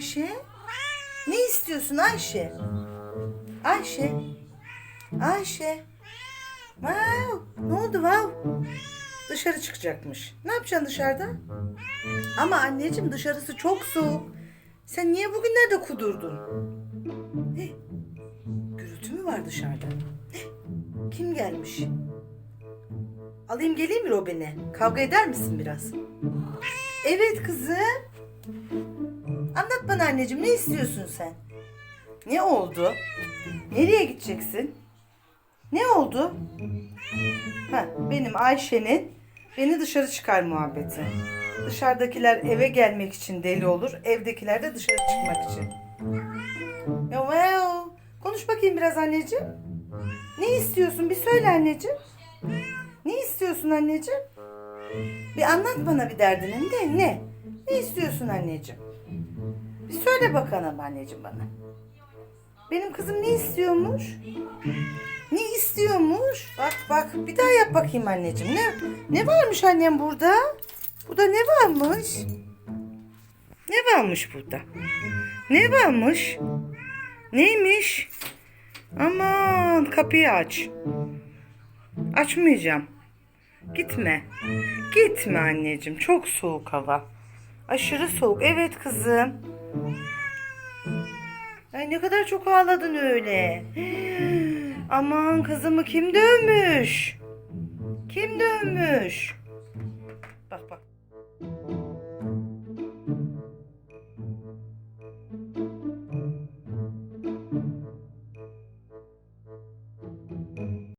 Ayşe? Ne istiyorsun Ayşe? Ayşe? Ayşe? Wow, ne oldu wow? Dışarı çıkacakmış. Ne yapacaksın dışarıda? Ama anneciğim dışarısı çok soğuk. Sen niye bugünlerde kudurdun? Hey, gürültü mü var dışarıda? Hey, kim gelmiş? Alayım geleyim mi Robin'e? Kavga eder misin biraz? Evet kızım. Anneciğim ne istiyorsun sen? Ne oldu? Nereye gideceksin? Ne oldu? Ha, benim Ayşe'nin beni dışarı çıkar muhabbeti. Dışarıdakiler eve gelmek için deli olur, evdekiler de dışarı çıkmak için. Wow. Konuş bakayım biraz anneciğim. Ne istiyorsun? Bir söyle anneciğim. Ne istiyorsun anneciğim? Bir anlat bana bir derdinin de ne? Ne istiyorsun anneciğim? Söyle bakalım anneciğim bana. Benim kızım ne istiyormuş? Ne istiyormuş? Bak bak bir daha yap bakayım anneciğim. Ne ne varmış annem burada? Burada ne varmış? Ne varmış burada? Ne varmış? Neymiş? Aman kapıyı aç. Açmayacağım. Gitme. Gitme anneciğim. Çok soğuk hava. Aşırı soğuk. Evet kızım. Ay ne kadar çok ağladın öyle. Aman kızımı kim dövmüş? Kim dövmüş? Bak bak.